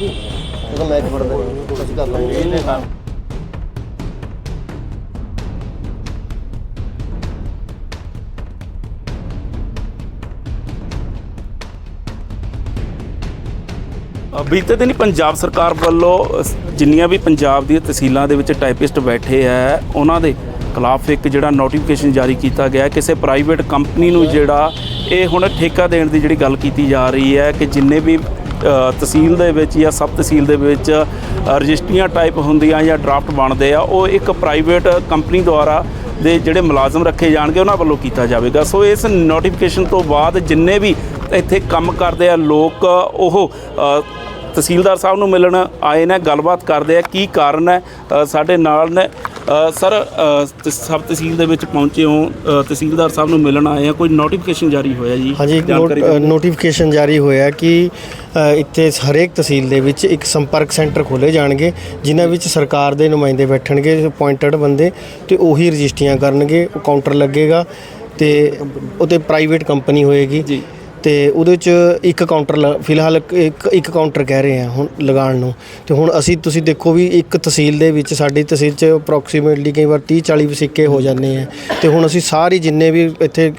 ਇਹਦਾ ਮੈਚ ਫੜਦਾ ਅਸੀਂ ਕਰ ਲਾਂਗੇ ਅ, ਬੀਤੇ ਦਿਨੀ ਪੰਜਾਬ ਸਰਕਾਰ ਵੱਲੋਂ ਜਿੰਨੀਆਂ ਵੀ ਪੰਜਾਬ ਦੀਆਂ ਤਹਿਸੀਲਾਂ ਦੇ ਵਿੱਚ ਟਾਈਪਿਸਟ ਬੈਠੇ ਆ ਉਹਨਾਂ ਦੇ ਖਿਲਾਫ ਇੱਕ ਜਿਹੜਾ ਨੋਟੀਫਿਕੇਸ਼ਨ ਜਾਰੀ ਕੀਤਾ ਗਿਆ। ਕਿਸੇ ਪ੍ਰਾਈਵੇਟ ਕੰਪਨੀ ਨੂੰ ਜਿਹੜਾ ਇਹ ਹੁਣ ਠੇਕਾ ਦੇਣ ਦੀ ਜਿਹੜੀ ਗੱਲ ਕੀਤੀ ਜਾ ਰਹੀ ਹੈ ਕਿ ਜਿੰਨੇ ਵੀ ਤਹਿਸੀਲ ਦੇ ਵਿੱਚ ਜਾਂ ਸਬ ਤਹਿਸੀਲ ਦੇ ਵਿੱਚ ਰਜਿਸਟਰੀਆਂ ਟਾਈਪ ਹੁੰਦੀਆਂ ਜਾਂ ਡਰਾਫਟ ਬਣਦੇ ਆ, ਉਹ ਇੱਕ ਪ੍ਰਾਈਵੇਟ ਕੰਪਨੀ ਦੁਆਰਾ ਦੇ ਜਿਹੜੇ ਮੁਲਾਜ਼ਮ ਰੱਖੇ ਜਾਣਗੇ, ਉਹਨਾਂ ਵੱਲੋਂ ਕੀਤਾ ਜਾਵੇਗਾ। ਸੋ ਇਸ ਨੋਟੀਫਿਕੇਸ਼ਨ ਤੋਂ ਬਾਅਦ ਜਿੰਨੇ ਵੀ ਇੱਥੇ ਕੰਮ ਕਰਦੇ ਆ, ਲੋਕ, ਉਹ ਤਹਿਸੀਲਦਾਰ ਸਾਹਿਬ ਨੂੰ ਮਿਲਣ ਆਏ ਨੇ, ਗੱਲਬਾਤ ਕਰਦੇ ਆ, ਕੀ ਕਾਰਨ ਹੈ ਸਾਡੇ ਨਾਲ ਨੇ। ਸਰ ਤ- ਸਬ ਤਹਿਸੀਲ ਦੇ ਵਿੱਚ ਪਹੁੰਚੇ ਹੋ ਅ, ਤਹਿਸੀਲਦਾਰ ਸਾਹਿਬ ਨੂੰ ਮਿਲਣ ਆਏ ਆ ਕੋਈ ਨੋਟੀਫਿਕੇਸ਼ਨ ਜਾਰੀ ਹੋਇਆ ਜੀ? ਹਾਂਜੀ ਇੱਕ ਜਾਣਕਾਰੀ ਦਿਓ। ਨੋਟੀਫਿਕੇਸ਼ਨ ਜਾਰੀ ਹੋਇਆ ਕਿ ਅ, ਇੱਥੇ ਹਰੇਕ ਤਹਿਸੀਲ ਦੇ ਵਿੱਚ ਇੱਕ ਸੰਪਰਕ ਸੈਂਟਰ ਖੋਲੇ ਜਾਣਗੇ ਜਿਨ੍ਹਾਂ ਵਿੱਚ ਸਰਕਾਰ ਦੇ ਨੁਮਾਇੰਦੇ ਬੈਠਣਗੇ ਅਪਾਇੰਟਡ ਬੰਦੇ ਤੇ ਉਹੀ ਰਜਿਸਟਰੀਆਂ ਕਰਨਗੇ ਉਹ ਕਾਊਂਟਰ ਲੱਗੇਗਾ ਤੇ ਉਹਤੇ ਪ੍ਰਾਈਵੇਟ ਕੰਪਨੀ ਹੋਏਗੀ। ਜੀ। ਤੇ ਉਹਦੇ ਚ ਇੱਕ ਕਾਊਂਟਰ ਫਿਲਹਾਲ ਇੱਕ ਇੱਕ ਕਾਊਂਟਰ ਕਹਿ ਰਹੇ ਆ ਹੁਣ ਲਗਾਉਣ ਨੂੰ। ਤੇ ਹੁਣ ਅਸੀਂ ਤੁਸੀਂ ਦੇਖੋ ਵੀ ਇੱਕ ਤਹਿਸੀਲ ਦੇ ਵਿੱਚ ਸਾਡੀ ਤਹਿਸੀਲ ਚ ਅਪਰੋਕਸੀਮੇਟਲੀ ਕਈ ਵਾਰ 30 40 ਵਸਿੱਕੇ ਹੋ ਜਾਂਦੇ ਆ। ਤੇ ਹੁਣ ਅਸੀਂ ਸਾਰੇ ਜਿੰਨੇ ਵੀ ਇੱਥੇ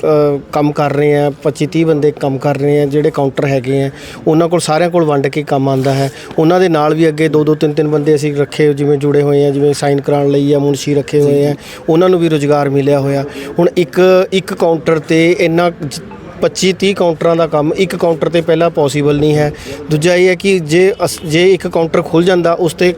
ਕੰਮ ਕਰ ਰਹੇ ਆ 25 30 ਬੰਦੇ ਕੰਮ ਕਰ ਰਹੇ ਆ ਜਿਹੜੇ ਕਾਊਂਟਰ ਹੈਗੇ ਆ ਉਹਨਾਂ ਕੋਲ ਸਾਰਿਆਂ ਕੋਲ ਵੰਡ ਕੇ ਕੰਮ ਆਂਦਾ ਹੈ। ਉਹਨਾਂ ਦੇ ਨਾਲ ਵੀ ਅੱਗੇ ਦੋ ਦੋ ਤਿੰਨ ਤਿੰਨ ਬੰਦੇ ਅਸੀਂ ਰੱਖੇ ਜਿਵੇਂ ਜੁੜੇ ਹੋਏ ਆ ਜਿਵੇਂ ਸਾਈਨ ਕਰਾਉਣ ਲਈ ਆ ਮੁਨਸ਼ੀ ਰੱਖੇ ਹੋਏ ਆ ਉਹਨਾਂ ਨੂੰ ਵੀ ਰੋਜ਼ਗਾਰ ਮਿਲਿਆ ਹੋਇਆ। ਹੁਣ ਇੱਕ ਇੱਕ ਕਾਊਂਟਰ ਤੇ ਇੰਨਾ 25 30 ਕਾਊਂਟਰਾਂ ਦਾ ਕੰਮ ਇੱਕ ਕਾਊਂਟਰ ਤੇ ਪਹਿਲਾਂ ਪੋਸੀਬਲ ਨਹੀਂ ਹੈ। ਦੂਜਾ ਇਹ ਹੈ ਕਿ ਜੇ ਅਸ- ਜੇ ਇੱਕ ਕਾਊਂਟਰ ਖੁੱਲ ਜਾਂਦਾ, ਉਸ ਤੇ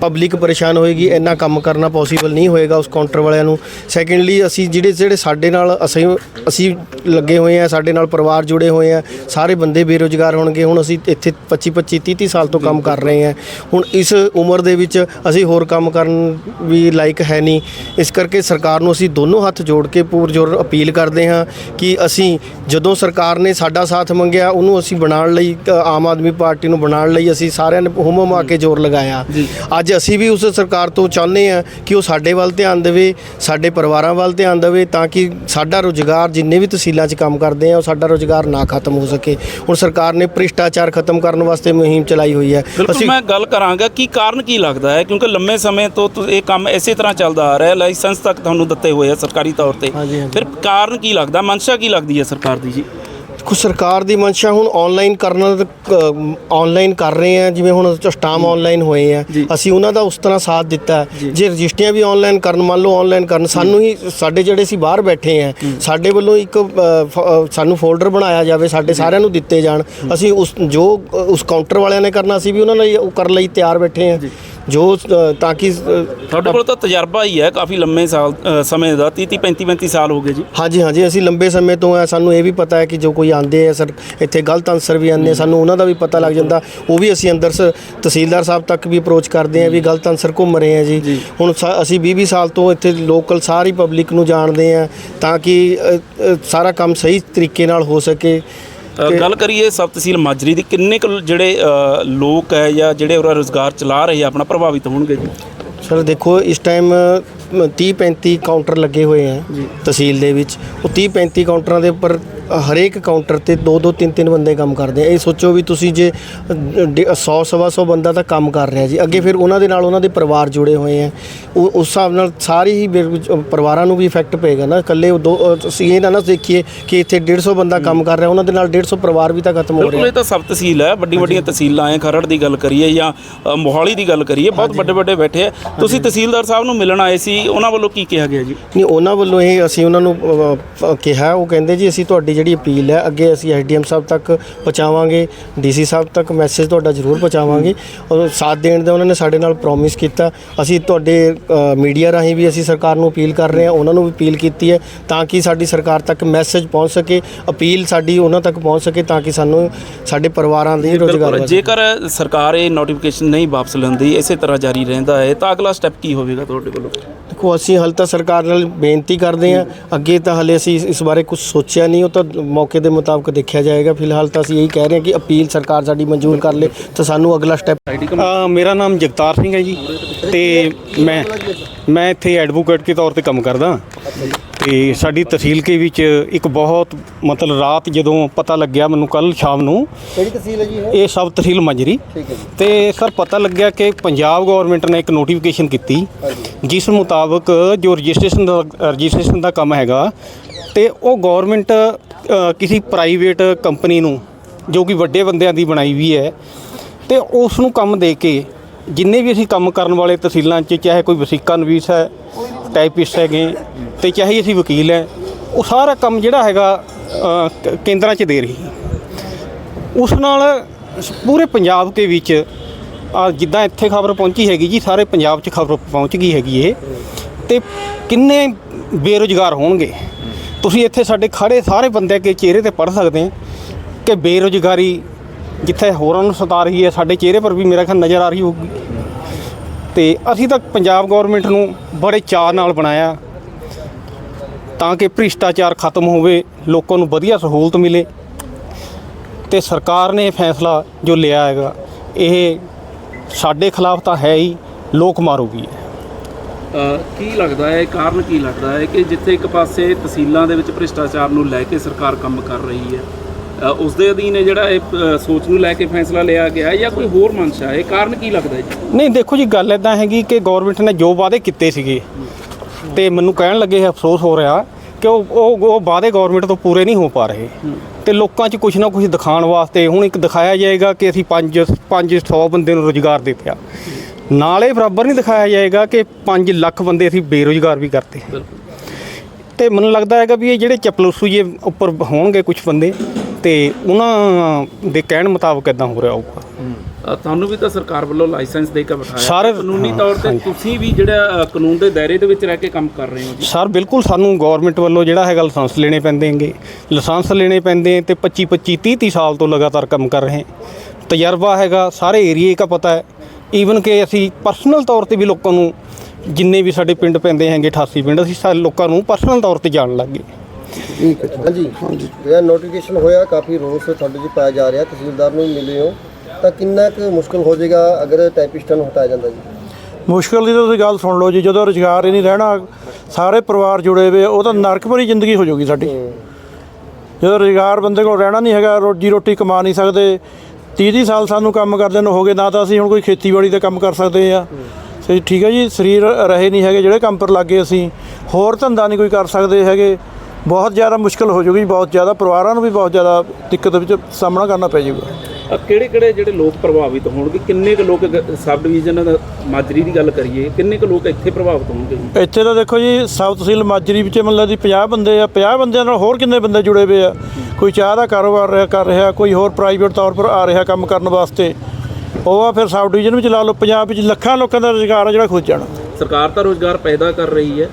ਪਬਲਿਕ ਪਰੇਸ਼ਾਨ ਹੋਏਗੀ, ਇੰਨਾ ਕੰਮ ਕਰਨਾ ਪੋਸੀਬਲ ਨਹੀਂ ਹੋਏਗਾ ਉਸ ਕਾਊਂਟਰ ਵਾਲਿਆਂ ਨੂੰ। ਸੈਕੰਡਲੀ, ਅਸੀਂ ਜਿਹੜੇ ਜਿਹੜੇ ਸਾਡੇ ਨਾਲ ਅਸੀਂ ਅਸੀਂ ਲੱਗੇ ਹੋਏ ਆ ਸਾਡੇ ਨਾਲ ਪਰਿਵਾਰ ਜੁੜੇ ਹੋਏ ਆ ਸਾਰੇ ਬੰਦੇ ਬੇਰੋਜ਼ਗਾਰ ਹੋਣਗੇ। ਹੁਣ ਅਸੀਂ ਇੱਥੇ 25 25 30 30 ਸਾਲ ਤੋਂ ਕੰਮ ਕਰ ਰਹੇ ਆ ਹੁਣ ਇਸ ਉਮਰ ਦੇ ਵਿੱਚ ਅਸੀਂ ਹੋਰ ਕੰਮ ਕਰਨ ਵੀ ਲਾਇਕ ਹੈ ਨਹੀਂ। ਇਸ ਕਰਕੇ ਸਰਕਾਰ ਨੂੰ ਅਸੀਂ ਦੋਨੋਂ ਹੱਥ ਜੋੜ ਕੇ ਪੂਰਜੋਰ ਅਪੀਲ ਕਰਦੇ ਹਾਂ ਕਿ ਅਸੀਂ ਜਦੋਂ ਸਰਕਾਰ ਨੇ ਸਾਡਾ ਸਾਥ ਮੰਗਿਆ ਉਹਨੂੰ ਅਸੀਂ ਬਣਾਉਣ ਲਈ ਆਮ ਆਦਮੀ ਪਾਰਟੀ ਨੂੰ ਬਣਾਉਣ ਲਈ ਅਸੀਂ ਸਾਰਿਆਂ ਨੇ ਹੁਮ ਹੁਮਾ ਕੇ ਜ਼ੋਰ ਲਗਾਇਆ। ਅੱਜ ਅਸੀਂ ਵੀ ਉਸ ਸਰਕਾਰ ਤੋਂ ਚਾਹੁੰਦੇ ਹਾਂ ਕਿ ਉਹ ਸਾਡੇ ਵੱਲ ਧਿਆਨ ਦੇਵੇ ਸਾਡੇ ਪਰਿਵਾਰਾਂ ਵੱਲ ਧਿਆਨ ਦੇਵੇ ਤਾਂ ਕਿ ਸਾਡਾ ਰੋਜ਼ਗਾਰ ਜਿੰਨੇ ਵੀ ਤਹਿਸੀਲਾਂ 'ਚ ਕੰਮ ਕਰਦੇ ਆ ਉਹ ਸਾਡਾ ਰੋਜ਼ਗਾਰ ਨਾ ਖਤਮ ਹੋ ਸਕੇ। ਹੁਣ ਸਰਕਾਰ ਨੇ ਭ੍ਰਿਸ਼ਟਾਚਾਰ ਖਤਮ ਕਰਨ ਵਾਸਤੇ ਮੁਹਿੰਮ ਚਲਾਈ ਹੋਈ ਹੈ। ਬਿਲਕੁਲ ਮੈਂ ਗੱਲ ਕਰਾਂਗਾ ਕੀ ਕਾਰਨ ਕੀ ਲੱਗਦਾ ਹੈ ਕਿਉਂਕਿ ਲੰਮੇ ਸਮੇਂ ਤੋਂ ਇਹ ਕੰਮ ਇਸੇ ਤਰ੍ਹਾਂ ਚੱਲਦਾ ਆ ਰਿਹਾ ਹੈ ਲਾਇਸੈਂਸ ਤੱਕ ਤੁਹਾਨੂੰ ਦਿੱਤੇ ਹੋਏ ਆ ਸਰਕਾਰੀ ਤੌਰ ਤੇ। ਫਿਰ ਕਾਰਨ ਕੀ ਲੱਗਦਾ ਮਨਸ਼ਾ ਕੀ ਲੱਗਦੀ ਹੈ ਸਰਕਾਰ ਦੀ ਜੀ? ਕੁ ਸਰਕਾਰ ਦੀ ਮਨਸ਼ਾ ਹੁਣ ਆਨਲਾਈਨ ਕਰਨਾ ਆਨਲਾਈਨ ਕਰ ਰਹੇ ਆ ਜਿਵੇਂ ਹੁਣ ਸਟਾਮ ਆਨਲਾਈਨ ਹੋਏ ਆ। ਅਸੀਂ ਉਹਨਾਂ ਦਾ ਉਸ ਤਰ੍ਹਾਂ ਸਾਥ ਦਿੱਤਾ। ਜੇ। ਰਜਿਸਟਰੀਆਂ ਵੀ ਆਨਲਾਈਨ ਕਰਨ ਮੰਨ ਲਓ ਆਨਲਾਈਨ ਕਰਨ ਸਾਨੂੰ ਹੀ ਸਾਡੇ ਜਿਹੜੇ ਅਸੀਂ ਬਾਹਰ ਬੈਠੇ ਆ ਸਾਡੇ ਵੱਲੋਂ ਇੱਕ ਸਾਨੂੰ ਫੋਲਡਰ ਬਣਾਇਆ ਜਾਵੇ ਸਾਡੇ ਸਾਰਿਆਂ ਨੂੰ ਦਿੱਤੇ ਜਾਣ। ਅਸੀਂ ਉਸ ਜੋ ਉਸ ਕਾਊਂਟਰ ਵਾਲਿਆਂ ਨੇ ਕਰਨਾ ਸੀ ਵੀ ਉਹਨਾਂ ਲਈ ਉਹ ਕਰਨ ਲਈ ਤਿਆਰ ਬੈਠੇ ਆ। ਜੋ ਅ, ਤਾਂ ਕਿ ਅ, ਤੁਹਾਡੇ ਕੋਲ ਤਾਂ ਤਜਰਬਾ ਹੀ ਹੈ ਕਾਫੀ ਲੰਮੇ ਸਾਲ ਅ, ਸਮੇਂ ਦਾ 30 30 35 35 ਸਾਲ ਹੋ ਗਏ ਜੀ। ਹਾਂਜੀ ਹਾਂਜੀ ਅਸੀਂ ਲੰਬੇ ਸਮੇਂ ਤੋਂ ਆ ਸਾਨੂੰ ਇਹ ਵੀ ਪਤਾ ਹੈ ਕਿ ਜੋ ਕੋਈ ਆਂਦੇ ਆ ਸਰ ਇੱਥੇ ਗਲਤ ਆਨਸਰ ਵੀ ਆਉਂਦੇ ਆ ਸਾਨੂੰ ਉਹਨਾਂ ਦਾ ਵੀ ਪਤਾ ਲੱਗ ਜਾਂਦਾ। ਉਹ ਵੀ ਅਸੀਂ ਅੰਦਰ ਸ- ਤਹਿਸੀਲਦਾਰ ਸਾਹਿਬ ਤੱਕ ਵੀ ਅਪਰੋਚ ਕਰਦੇ ਆ ਵੀ ਗਲਤ ਆਨਸਰ ਘੁੰਮ ਰਹੇ ਆ ਜੀ। ਹੁਣ ਸਾ- ਅਸੀਂ 20 20 ਸਾਲ ਤੋਂ ਇੱਥੇ ਲੋਕਲ ਸਾਰੀ ਪਬਲਿਕ ਨੂੰ ਜਾਣਦੇ ਆ ਤਾਂ ਕਿ ਅ, ਅ, ਸਾਰਾ ਕੰਮ ਸਹੀ ਤਰੀਕੇ ਨਾਲ ਹੋ ਸਕੇ। ਗੱਲ ਕਰੀਏ ਸਬ ਤਹਿਸੀਲ ਮਾਜਰੀ ਦੀ ਕਿੰਨੇ ਕੁ ਜਿਹੜੇ ਅ, ਲੋਕ ਹੈ ਜਾਂ ਜਿਹੜੇ ਉਹਦਾ ਰੋਜ਼ਗਾਰ ਚਲਾ ਰਹੇ ਆ ਆਪਣਾ ਪ੍ਰਭਾਵਿਤ ਹੋਣਗੇ ਜੀ? ਸਰ ਦੇਖੋ ਇਸ ਟਾਈਮ 30 35 ਕਾਊਂਟਰ ਲੱਗੇ ਹੋਏ ਆ ਤਹਿਸੀਲ ਦੇ ਵਿੱਚ। ਉਹ 30 35 ਕਾਊਂਟਰਾਂ ਦੇ ਉੱਪਰ ਹਰੇਕ ਕਾਊਂਟਰ ਤੇ ਦੋ ਦੋ ਤਿੰਨ ਤਿੰਨ ਬੰਦੇ ਕੰਮ ਕਰਦੇ ਆ। ਇਹ ਸੋਚੋ ਵੀ ਤੁਸੀਂ ਜੇ 100 ਸਵਾ 100 ਬੰਦਾ ਤਾਂ ਕੰਮ ਕਰ ਰਿਹਾ ਜੀ। ਅੱਗੇ ਫਿਰ ਉਹਨਾਂ ਦੇ ਨਾਲ ਉਹਨਾਂ ਦੇ ਪਰਿਵਾਰ ਜੁੜੇ ਹੋਏ ਆ। ਉਸ ਹਿਸਾਬ ਨਾਲ ਸਾਰੀ ਹੀ ਪਰਿਵਾਰਾਂ ਨੂੰ ਵੀ ਇਫੈਕਟ ਪਏਗਾ ਨਾ। ਇਕੱਲੇ ਦੋ ਅ, ਤੁਸੀਂ ਇਹ ਨਾ ਨਾ ਦੇਖੀਏ ਕਿ ਇੱਥੇ 150 ਬੰਦਾ ਕੰਮ ਕਰ ਰਿਹਾ ਉਹਨਾਂ ਦੇ ਨਾਲ 150 ਪਰਿਵਾਰ ਵੀ ਤਾਂ ਖਤਮ ਹੋ ਬਿਲਕੁਲ ਰਿਹਾ ਇਹ ਤਾਂ ਸਬ ਤਹਿਸੀਲ ਹੈ। ਵੱਡੀ ਵੱਡੀਆਂ ਤਹਿਸੀਲਾਂ ਹੈ ਖਰੜ ਦੀ ਗੱਲ ਕਰੀਏ ਜਾਂ ਮੋਹਾਲੀ ਦੀ ਗੱਲ ਕਰੀਏ ਬਹੁਤ ਵੱਡੇ ਵੱਡੇ ਬੈਠੇ ਆ। ਤੁਸੀਂ ਤਹਿਸੀਲਦਾਰ ਸਾਹਿਬ ਨੂੰ ਮਿਲਣ ਆਏ ਸੀ ਉਹਨਾਂ ਵੱਲੋਂ ਕੀ ਕਿਹਾ ਗਿਆ ਜੀ? ਨਹੀਂ ਉਹਨਾਂ ਵੱਲੋਂ ਇਹ ਅਸੀਂ ਉਹਨਾਂ ਨੂੰ ਕਿਹਾ ਉਹ ਕਹਿੰਦੇ ਜੀ ਅਸੀਂ ਤੁਹਾਡੀ ਜਿਹੜੀ ਅਪੀਲ ਹੈ ਅੱਗੇ ਅਸੀਂ ਐਸਡੀਐਮ ਸਾਹਿਬ ਤੱਕ ਪਹੁੰਚਾਵਾਂਗੇ ਡੀਸੀ ਸਾਹਿਬ ਤੱਕ ਮੈਸੇਜ ਤੁਹਾਡਾ ਜ਼ਰੂਰ ਪਹੁੰਚਾਵਾਂਗੇ ਔਰ ਸਾਥ ਦੇਣ ਦਾ ਉਹਨਾਂ ਨੇ ਸਾਡੇ ਨਾਲ ਪ੍ਰੋਮਿਸ ਕੀਤਾ ਅਸੀਂ ਤੁਹਾਡੇ ਮੀਡੀਆ ਰਾਹੀਂ ਵੀ ਅਸੀਂ ਸਰਕਾਰ ਨੂੰ ਅਪੀਲ ਕਰ ਰਹੇ ਹਾਂ ਉਹਨਾਂ ਨੂੰ ਵੀ ਅਪੀਲ ਕੀਤੀ ਹੈ ਤਾਂ ਕਿ ਸਾਡੀ ਸਰਕਾਰ ਤੱਕ ਮੈਸੇਜ ਪਹੁੰਚ ਸਕੇ ਅਪੀਲ ਸਾਡੀ ਉਹਨਾਂ ਤੱਕ ਪਹੁੰਚ ਸਕੇ ਤਾਂ ਕਿ ਸਾਨੂੰ ਸਾਡੇ ਪਰਿਵਾਰਾਂ ਦੀ ਰੋਜ਼ਗਾਰ। ਜੇਕਰ ਸਰਕਾਰ ਇਹ ਨੋਟੀਫਿਕੇਸ਼ਨ ਨਹੀਂ ਵਾਪਸ ਲੈਂਦੀ ਇਸੇ ਤਰ੍ਹਾਂ ਜਾਰੀ ਰਹਿੰਦਾ ਹੈ ਤਾਂ ਅਗਲਾ ਸਟੈਪ ਕੀ ਹੋਵੇਗਾ ਤੁਹਾਡੇ ਵੱਲੋਂ ਦੇਖੋ ਅਸੀਂ ਹਾਲੇ ਤਾਂ ਸਰਕਾਰ ਨਾਲ ਬੇਨਤੀ ਕਰਦੇ ਹਾਂ ਅੱਗੇ ਤਾਂ ਹਲੇ ਅਸੀਂ ਇਸ- ਇਸ ਬਾਰੇ ਕੁਝ ਸੋਚਿਆ ਨਹੀਂ ਉਹ ਤਾਂ ਮੌਕੇ ਦੇ ਮੁਤਾਬਕ ਦੇਖਿਆ ਜਾਏਗਾ। ਫਿਲਹਾਲ ਤਾਂ ਅਸੀਂ ਇਹੀ ਕਹਿ ਰਹੇ ਹਾਂ ਕਿ ਅਪੀਲ ਸਰਕਾਰ ਸਾਡੀ ਮਨਜ਼ੂਰ ਕਰ ਲੇ ਤਾਂ ਸਾਨੂੰ ਅਗਲਾ ਸਟੈਪ ਮੇਰਾ ਨਾਮ ਜਗਤਾਰ ਸਿੰਘ ਹੈ ਜੀ ਤੇ ਮੈਂ ਮੈਂ ਇੱਥੇ ਐਡਵੋਕੇਟ ਦੇ ਤੌਰ ਤੇ ਕੰਮ ਕਰਦਾ। ਤੇ ਸਾਡੀ ਤਹਿਸੀਲ ਕੇ ਵਿੱਚ ਇੱਕ ਬਹੁਤ ਮਤਲਬ ਰਾਤ ਜਦੋਂ ਪਤਾ ਲੱਗਿਆ ਮੈਨੂੰ ਕੱਲ ਸ਼ਾਮ ਨੂੰ ਕਿਹੜੀ ਤਹਿਸੀਲ ਹੈ ਜੀ ਇਹ? ਸਬ ਤਹਿਸੀਲ ਮੰਜਰੀ। ਤੇ ਸਰ ਪਤਾ ਲੱਗਿਆ ਕਿ ਪੰਜਾਬ ਗਵਰਨਮੈਂਟ ਨੇ ਇੱਕ ਨੋਟੀਫਿਕੇਸ਼ਨ ਕੀਤੀ ਜਿਸ ਮੁਤਾਬਕ ਜੋ ਰਜਿਸਟ੍ਰੇਸ਼ਨ ਦਾ ਰਜਿਸਟ੍ਰੇਸ਼ਨ ਦਾ ਕੰਮ ਹੈਗਾ ਤੇ ਉਹ ਗਵਰਨਮੈਂਟ ਕਿਸੇ ਪ੍ਰਾਈਵੇਟ ਕੰਪਨੀ ਨੂੰ, ਜੋ ਕਿ ਵੱਡੇ ਬੰਦਿਆਂ ਦੀ ਬਣਾਈ ਵੀ ਹੈ, ਤੇ ਉਸ ਨੂੰ ਕੰਮ ਦੇ ਕੇ ਜਿੰਨੇ ਵੀ ਅਸੀਂ ਕੰਮ ਕਰਨ ਵਾਲੇ ਤਹਿਸੀਲਾਂ 'ਚ, ਚਾਹੇ ਕੋਈ ਵਸੀਕਾ ਨਵੀਸ ਹੈ ਟਾਈਪਿਸਟ ਹੈਗੇ, ਤੇ ਚਾਹੇ ਅਸੀਂ ਵਕੀਲ ਹੈ, ਉਹ ਸਾਰਾ ਕੰਮ ਜਿਹੜਾ ਹੈਗਾ ਕੇਂਦਰਾਂ 'ਚ ਦੇ ਰਹੀ ਉਸ ਨਾਲ ਪੂਰੇ ਪੰਜਾਬ ਦੇ ਵਿੱਚ, ਆ ਜਿੱਦਾਂ ਇੱਥੇ ਖਬਰ ਪਹੁੰਚੀ ਹੈਗੀ ਜੀ, ਸਾਰੇ ਪੰਜਾਬ 'ਚ ਖਬਰ ਪਹੁੰਚ ਗਈ ਹੈਗੀ ਇਹ, ਤੇ ਕਿੰਨੇ ਬੇਰੁਜ਼ਗਾਰ ਹੋਣਗੇ। ਤੁਸੀਂ ਇੱਥੇ ਸਾਡੇ ਖੜੇ ਸਾਰੇ ਬੰਦੇ ਕੇ ਚਿਹਰੇ ਤੇ ਪੜ ਸਕਦੇ ਹੋ ਕਿ ਬੇਰੁਜ਼ਗਾਰੀ ਜਿੱਥੇ ਹੋਰਾਂ ਨੂੰ ਸਤਾ ਰਹੀ ਹੈ, ਸਾਡੇ ਚਿਹਰੇ ਪਰ ਵੀ ਮੇਰਾ ਖਿਆਲ ਨਜ਼ਰ ਆ ਰਹੀ ਹੋਊਗੀ। ਤੇ ਅਸੀਂ ਤਾਂ ਪੰਜਾਬ ਗਵਰਨਮੈਂਟ ਨੂੰ ਬੜੇ ਚਾਅ ਨਾਲ ਬਣਾਇਆ ਤਾਂ ਕਿ ਭ੍ਰਿਸ਼ਟਾਚਾਰ ਖਤਮ ਹੋਵੇ, ਲੋਕਾਂ ਨੂੰ ਵਧੀਆ ਸਹੂਲਤ ਮਿਲੇ ਤੇ ਸਰਕਾਰ ਨੇ ਇਹ ਫੈਸਲਾ ਜੋ ਲਿਆ ਹੈਗਾ, ਇਹ ਸਾਡੇ ਖਿਲਾਫ ਤਾਂ ਹੈ ਹੀ, ਲੋਕ ਮਾਰੂਗੀ। ਹੈ ਕੀ ਲੱਗਦਾ ਹੈ ਕਾਰਨ ਕੀ ਲੱਗਦਾ ਹੈ ਕਿ ਜਿੱਥੇ ਇੱਕ ਪਾਸੇ ਤਹਿਸੀਲਾਂ ਦੇ ਵਿੱਚ ਭ੍ਰਿਸ਼ਟਾਚਾਰ ਨੂੰ ਲੈ ਕੇ ਸਰਕਾਰ ਕੰਮ ਕਰ ਰਹੀ ਹੈ ਉਸ ਦੇ ਅਧੀਨ ਜਿਹੜਾ ਇਹ ਸੋਚ ਨੂੰ ਲੈ ਕੇ ਫੈਸਲਾ ਲਿਆ ਗਿਆ ਹੈ ਜਾਂ ਕੋਈ ਹੋਰ ਮਨਸ਼ਾ ਹੈ? ਕਾਰਨ ਕੀ ਲੱਗਦਾ ਹੈ ਜੀ? ਨਹੀਂ ਦੇਖੋ ਜੀ ਗੱਲ ਇਦਾਂ ਹੈਗੀ ਕਿ ਗਵਰਨਮੈਂਟ ਨੇ ਜੋ ਵਾਅਦੇ ਕੀਤੇ ਸੀਗੇ ਤੇ ਮੈਨੂੰ ਕਹਿਣ ਲੱਗੇ ਅਫਸੋਸ ਹੋ ਰਿਹਾ ਕਿ ਉਹ ਉਹ ਵਾਅਦੇ ਗਵਰਨਮੈਂਟ ਤੋਂ ਪੂਰੇ ਨਹੀਂ ਹੋ ਪਾ ਰਹੇ ਤੇ ਲੋਕਾਂ 'ਚ ਕੁਝ ਨਾ ਕੁਝ ਦਿਖਾਉਣ ਵਾਸਤੇ ਹੁਣ ਇੱਕ ਦਿਖਾਇਆ ਜਾਏਗਾ ਕਿ ਅਸੀਂ 5 500 ਬੰਦੇ ਨੂੰ ਰੋਜ਼ਗਾਰ ਦਿੱਤਾ ਨਾਲੇ ਬਰਾਬਰ ਨਹੀਂ ਦਿਖਾਇਆ ਜਾਏਗਾ ਕਿ 5 ਲੱਖ ਬੰਦੇ ਅਸੀਂ ਬੇਰੋਜ਼ਗਾਰ ਵੀ ਕਰਤੇ। ਤੇ ਮੈਨੂੰ ਲੱਗਦਾ ਹੈਗਾ ਵੀ ਇਹ ਜਿਹੜੇ ਚਪਲੂਸੂ ਜੇ ਉੱਪਰ ਹੋਣਗੇ ਕੁਝ ਬੰਦੇ ਤੇ ਉਹਨਾਂ ਦੇ ਕਹਿਣ ਮੁਤਾਬਕ ਇਦਾਂ ਹੋ ਰਿਹਾ ਹੋਊਗਾ। ਤੁਹਾਨੂੰ ਵੀ ਤਾਂ ਸਰਕਾਰ ਵੱਲੋਂ ਲਾਇਸੈਂਸ ਦੇ ਕੇ ਬਿਠਾਇਆ। ਸਾਰੇ- ਕਾਨੂੰਨੀ ਤੌਰ ਤੇ। ਤੁਸੀਂ ਵੀ ਜਿਹੜਾ ਕਾਨੂੰਨ ਦੇ ਦਾਇਰੇ ਦੇ ਵਿੱਚ ਰਹਿ ਕੇ ਕੰਮ ਕਰ ਰਹੇ ਹੋ ਜੀ। ਸਰ ਬਿਲਕੁਲ ਸਾਨੂੰ ਗਵਰਨਮੈਂਟ ਵੱਲੋਂ ਜਿਹੜਾ ਹੈਗਾ ਲਾਇਸੈਂਸ ਲੈਣੇ ਪੈਂਦੇ ਹੈਗੇ। ਲਾਇਸੈਂਸ ਲੈਣੇ ਪੈਂਦੇ ਤੇ 25 25 30 30 ਸਾਲ ਤੋਂ ਲਗਾਤਾਰ ਕੰਮ ਕਰ ਰਹੇ। ਤਜਰਬਾ ਹੈਗਾ ਸਾਰੇ ਏਰੀਏ ਦਾ ਪਤਾ ਹੈ। ਈਵਨ ਕਿ ਅਸੀਂ ਪਰਸਨਲ ਤੌਰ ਤੇ ਵੀ ਲੋਕਾਂ ਨੂੰ ਜਿੰਨੇ ਵੀ ਸਾਡੇ ਪਿੰਡ ਪੈਂਦੇ ਹੈਗੇ 88 ਪਿੰਡ ਅਸੀਂ ਸਾਰੇ ਲੋਕਾਂ ਨੂੰ ਪਰਸਨਲ ਤੌਰ ਤੇ ਜਾਣ ਲੱਗ ਗਏ। ਠੀਕ ਹੈ ਹਾਂਜੀ ਹਾਂਜੀ। ਜਿਹੜਾ ਨੋਟੀਫਿਕੇਸ਼ਨ ਹੋਇਆ ਕਾਫੀ ਰੋਸ ਤੁਹਾਡੇ ਪਾਇਆ ਜਾ ਰਿਹਾ ਤਹਿਸੀਲਦਾਰ ਨੂੰ ਵੀ ਮਿਲੇ ਹੋ ਤਾਂ ਕਿੰਨਾ ਕੁ ਮੁਸ਼ਕਲ ਹੋ ਜਾਏਗਾ ਅਗਰ ਟਾਈਪਿਸਟਾਂ ਨੂੰ ਹਟਾਇਆ ਜਾਂਦਾ ਜੀ? ਮੁਸ਼ਕਲ ਦੀ ਤਾਂ ਤੁਸੀਂ ਗੱਲ ਸੁਣ ਲਓ ਜੀ ਜਦੋਂ ਰੁਜ਼ਗਾਰ ਹੀ ਨਹੀਂ ਰਹਿਣਾ ਸਾਰੇ ਪਰਿਵਾਰ ਜੁੜੇ ਹੋਏ ਉਹ ਤਾਂ ਨਰਕ ਭਰੀ ਜ਼ਿੰਦਗੀ ਹੋ ਜਾਊਗੀ ਸਾਡੀ। ਜਦੋਂ ਰੁਜ਼ਗਾਰ ਬੰਦੇ ਕੋਲ ਰਹਿਣਾ ਨਹੀਂ ਹੈਗਾ ਰੋਜੀ ਰੋਟੀ ਕਮਾ ਨਹੀਂ ਸਕਦੇ 30 30 ਸਾਲ ਸਾਨੂੰ ਕੰਮ ਕਰਦੇ ਨੂੰ ਹੋ ਗਏ, ਨਾ ਤਾਂ ਅਸੀਂ ਹੁਣ ਕੋਈ ਖੇਤੀਬਾੜੀ ਦਾ ਕੰਮ ਕਰ ਸਕਦੇ ਆ ਸਹੀ ਠੀਕ ਹੈ ਜੀ, ਸਰੀਰ ਰਹੇ ਨਹੀਂ ਹੈਗੇ, ਜਿਹੜੇ ਕੰਮ ਪਰ ਲੱਗੇ ਅਸੀਂ, ਹੋਰ ਧੰਦਾ ਨਹੀਂ ਕੋਈ ਕਰ ਸਕਦੇ ਹੈਗੇ। ਬਹੁਤ ਜ਼ਿਆਦਾ ਮੁਸ਼ਕਲ ਹੋ ਜੂਗੀ, ਬਹੁਤ ਜ਼ਿਆਦਾ ਪਰਿਵਾਰਾਂ ਨੂੰ ਵੀ ਬਹੁਤ ਜ਼ਿਆਦਾ ਦਿੱਕਤ ਵਿੱਚ ਸਾਹਮਣਾ ਕਰਨਾ ਪੈ ਜਾਊਗਾ ਕਿਹੜੇ ਕਿਹੜੇ ਜਿਹੜੇ ਲੋਕ ਪ੍ਰਭਾਵਿਤ ਹੋਣਗੇ? ਕਿੰਨੇ ਕੁ ਲੋਕ ਸਬ ਡਿਵੀਜ਼ਨ ਮਾਜਰੀ ਦੀ ਗੱਲ ਕਰੀਏ, ਕਿੰਨੇ ਕੁ ਲੋਕ ਇੱਥੇ ਪ੍ਰਭਾਵਿਤ ਹੋਣਗੇ? ਇੱਥੇ ਤਾਂ ਦੇਖੋ ਜੀ, ਸਬ ਤਹਿਸੀਲ ਮਾਜਰੀ ਵਿੱਚ ਮਤਲਬ ਦੀ 50 ਬੰਦੇ ਆ 50 ਬੰਦਿਆਂ ਨਾਲ ਹੋਰ ਕਿੰਨੇ ਬੰਦੇ ਜੁੜੇ ਹੋਏ ਆ? ਕੋਈ ਚਾਹ ਦਾ ਕਾਰੋਬਾਰ ਕਰ ਰਿਹਾ, ਕੋਈ ਹੋਰ ਪ੍ਰਾਈਵੇਟ ਤੌਰ ਪਰ ਆ ਰਿਹਾ ਕੰਮ ਕਰਨ ਵਾਸਤੇ। ਉਹ ਆ ਫਿਰ ਸਬ ਡਿਵੀਜ਼ਨ ਵਿੱਚ ਲਾ ਲਓ, ਪੰਜਾਬ ਵਿੱਚ ਲੱਖਾਂ ਲੋਕਾਂ ਦਾ ਰੁਜ਼ਗਾਰ ਆ ਜਿਹੜਾ ਖੁੱਜ ਜਾਣਾ। ਸਰਕਾਰ ਤਾਂ ਰੋਜ਼ਗਾਰ ਪੈਦਾ ਕਰ ਰਹੀ ਹੈ।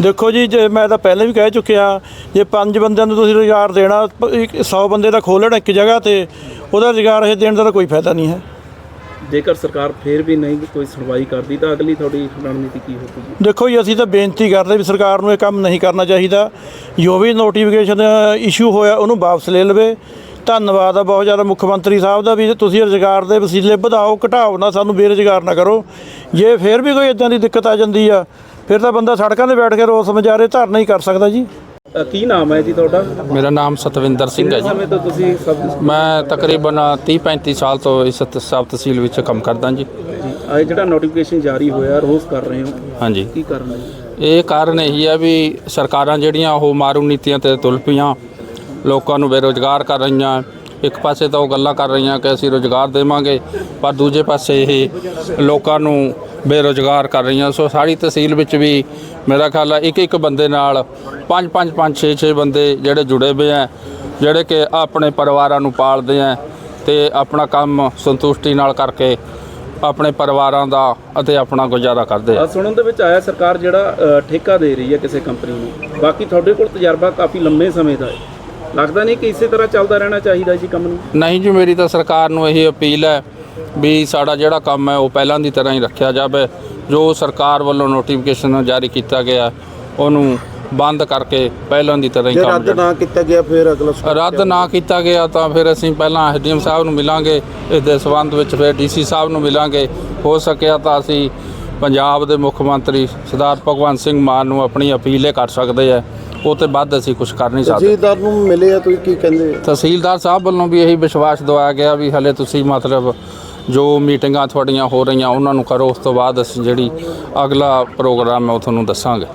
ਦੇਖੋ ਜੀ ਜੇ ਮੈਂ ਤਾਂ ਪਹਿਲਾਂ ਵੀ ਕਹਿ ਚੁੱਕਿਆ ਜੇ ਪੰਜ ਬੰਦਿਆਂ ਨੂੰ ਤੁਸੀਂ ਰੁਜ਼ਗਾਰ ਦੇਣਾ 100 ਬੰਦੇ ਦਾ ਖੋਲ੍ਹਣਾ ਇੱਕ ਜਗ੍ਹਾ ਤੇ ਉਹਦਾ ਰੁਜ਼ਗਾਰ ਇਹ ਦੇਣ ਦਾ ਕੋਈ ਫਾਇਦਾ ਨਹੀਂ ਹੈ। ਜੇਕਰ ਸਰਕਾਰ ਫੇਰ ਵੀ ਨਹੀਂ ਕੋਈ ਸੁਣਵਾਈ ਕਰਦੀ ਤਾਂ ਅਗਲੀ ਤੁਹਾਡੀ ਰਣਨੀਤੀ ਕੀ ਹੋਵੇਗੀ ਦੇਖੋ ਜੀ ਅਸੀਂ ਤਾਂ ਬੇਨਤੀ ਕਰਦੇ ਵੀ ਸਰਕਾਰ ਨੂੰ ਇਹ ਕੰਮ ਨਹੀਂ ਕਰਨਾ ਚਾਹੀਦਾ। ਜੋ ਵੀ ਨੋਟੀਫਿਕੇਸ਼ਨ ਇਸ਼ੂ ਹੋਇਆ ਉਹਨੂੰ ਵਾਪਸ ਲੈ ਲਵੇ। ਧੰਨਵਾਦ ਆ ਬਹੁਤ ਜ਼ਿਆਦਾ ਮੁੱਖ ਮੰਤਰੀ ਸਾਹਿਬ ਦਾ ਵੀ ਤੁਸੀਂ ਰੁਜ਼ਗਾਰ ਦੇ ਵਸੀਲੇ ਵਧਾਓ ਘਟਾਓ ਨਾ ਸਾਨੂੰ ਬੇਰੁਜ਼ਗਾਰ ਨਾ ਕਰੋ। ਜੇ ਫਿਰ ਵੀ ਕੋਈ ਇਦਾਂ ਦੀ ਦਿੱਕਤ ਆ ਜਾਂਦੀ ਆ ਫਿਰ ਤਾਂ ਬੰਦਾ ਸੜਕਾਂ 'ਤੇ ਬੈਠ ਕੇ ਰੋਸ ਮੁਜ਼ਾਹਰੇ ਧਰਨਾ ਹੀ ਕਰ ਸਕਦਾ ਜੀ। ਕੀ ਨਾਮ ਹੈ ਜੀ ਤੁਹਾਡਾ? ਮੇਰਾ ਨਾਮ ਸਤਵਿੰਦਰ ਸਿੰਘ ਹੈ ਜੀ। ਸਮੇਂ ਤੋਂ ਤੁਸੀਂ ਸਬ ਮੈਂ ਤਕਰੀਬਨ 30 35 ਸਾਲ ਤੋਂ ਇਸ ਸਬ ਤਹਿਸੀਲ ਵਿੱਚ ਕੰਮ ਕਰਦਾ ਜੀ। ਇਹ ਜਿਹੜਾ ਨੋਟੀਫਿਕੇਸ਼ਨ ਜਾਰੀ ਹੋਇਆ ਰੋਸ ਕਰ ਰਹੇ ਹੋ। ਹਾਂਜੀ। ਕੀ ਕਾਰਨ ਹੈ? ਇਹ ਕਾਰਨ ਇਹੀ ਹੈ ਵੀ ਸਰਕਾਰਾਂ ਜਿਹੜੀਆਂ ਉਹ ਮਾਰੂ ਨੀਤੀਆਂ ਤੇ ਤੁਲ ਪਈਆਂ। ਲੋਕਾਂ ਨੂੰ ਬੇਰੋਜ਼ਗਾਰ ਕਰ ਰਹੀਆਂ। ਇੱਕ ਪਾਸੇ ਤਾਂ ਉਹ ਗੱਲਾਂ ਕਰ ਰਹੀਆਂ ਕਿ ਅਸੀਂ ਰੋਜ਼ਗਾਰ ਦੇਵਾਂਗੇ, ਪਰ ਦੂਜੇ ਪਾਸੇ ਇਹ ਲੋਕਾਂ ਨੂੰ ਬੇਰੋਜ਼ਗਾਰ ਕਰ ਰਹੀਆਂ। ਸੋ ਸਾਡੀ ਤਹਿਸੀਲ ਵਿੱਚ ਵੀ ਮੇਰਾ ਖਿਆਲ ਹੈ ਇੱਕ ਇੱਕ ਬੰਦੇ ਨਾਲ ਪੰਜ ਪੰਜ ਪੰਜ 6 6 ਬੰਦੇ ਜਿਹੜੇ ਜੁੜੇ ਹੋਏ ਆ, ਜਿਹੜੇ ਕਿ ਆਪਣੇ ਪਰਿਵਾਰਾਂ ਨੂੰ ਪਾਲਦੇ ਆ ਤੇ ਆਪਣਾ ਕੰਮ ਸੰਤੁਸ਼ਟੀ ਨਾਲ ਕਰਕੇ ਆਪਣੇ ਪਰਿਵਾਰਾਂ ਦਾ ਅਤੇ ਆਪਣਾ ਗੁਜ਼ਾਰਾ ਕਰਦੇ ਆ। ਸੁਣਨ ਦੇ ਵਿੱਚ ਆਇਆ ਸਰਕਾਰ ਜਿਹੜਾ ਠੇਕਾ ਦੇ ਰਹੀ ਹੈ ਕਿਸੇ ਕੰਪਨੀ ਨੂੰ। ਬਾਕੀ ਤੁਹਾਡੇ ਕੋਲ ਤਜਰਬਾ ਕਾਫੀ ਲੰਮੇ ਸਮੇਂ ਦਾ ਹੈ। ਲੱਗਦਾ ਨਹੀਂ ਕਿ ਇਸੇ ਤਰ੍ਹਾਂ ਚੱਲਦਾ ਰਹਿਣਾ ਚਾਹੀਦਾ ਜੀ ਕੰਮ ਨੂੰ? ਨਹੀਂ ਜੀ ਮੇਰੀ ਤਾਂ ਸਰਕਾਰ ਨੂੰ ਇਹੀ ਅਪੀਲ ਹੈ ਵੀ ਸਾਡਾ ਜਿਹੜਾ ਕੰਮ ਹੈ ਉਹ ਪਹਿਲਾਂ ਦੀ ਤਰ੍ਹਾਂ ਹੀ ਰੱਖਿਆ ਜਾਵੇ। ਜੋ ਸਰਕਾਰ ਵੱਲੋਂ ਨੋਟੀਫਿਕੇਸ਼ਨ ਜਾਰੀ ਕੀਤਾ ਗਿਆ ਉਹਨੂੰ ਬੰਦ ਕਰਕੇ ਪਹਿਲਾਂ ਦੀ ਤਰ੍ਹਾਂ ਹੀ ਜੇ ਕੰਮ ਰੱਦ ਨਾ ਕੀਤਾ ਗਿਆ ਫਿਰ ਅਗਲਾ ਸਟੈਪ ਰੱਦ ਨਾ ਕੀਤਾ ਗਿਆ ਤਾਂ ਫਿਰ ਅਸੀਂ ਪਹਿਲਾਂ ਐਸਡੀਐਮ ਸਾਹਿਬ ਨੂੰ ਮਿਲਾਂਗੇ ਇਸ ਦੇ ਸਬੰਧ ਵਿੱਚ ਫਿਰ ਡੀਸੀ ਸਾਹਿਬ ਨੂੰ ਮਿਲਾਂਗੇ। ਹੋ ਸਕਿਆ ਤਾਂ ਅਸੀਂ ਪੰਜਾਬ ਦੇ ਮੁੱਖ ਮੰਤਰੀ ਸਰਦਾਰ ਭਗਵੰਤ ਸਿੰਘ ਮਾਨ ਨੂੰ ਆਪਣੀ ਅਪੀਲ ਇਹ ਕਰ ਸਕਦੇ ਆ ਉਹ ਤੇ ਵੱਧ ਅਸੀਂ ਕੁਝ ਕਰ ਨਹੀਂ ਸਕਦੇ। ਤਹਿਸੀਲਦਾਰ ਨੂੰ ਮਿਲੇ ਆ ਤੁਸੀਂ ਕੀ ਕਹਿੰਦੇ ਤਹਿਸੀਲਦਾਰ ਸਾਹਿਬ ਵੱਲੋਂ ਵੀ ਇਹੀ ਵਿਸ਼ਵਾਸ ਦਵਾਇਆ ਗਿਆ ਵੀ ਹਲੇ ਤੁਸੀਂ ਮਤਲਬ ਜੋ ਮੀਟਿੰਗਾਂ ਤੁਹਾਡੀਆਂ ਹੋ ਰਹੀਆਂ ਉਹਨਾਂ ਨੂੰ ਕਰੋ ਉਸ ਤੋਂ ਬਾਅਦ ਅਸੀਂ ਜਿਹੜੀ ਅਗਲਾ ਪ੍ਰੋਗਰਾਮ ਹੈ ਉਹ ਤੁਹਾਨੂੰ ਦੱਸਾਂਗੇ।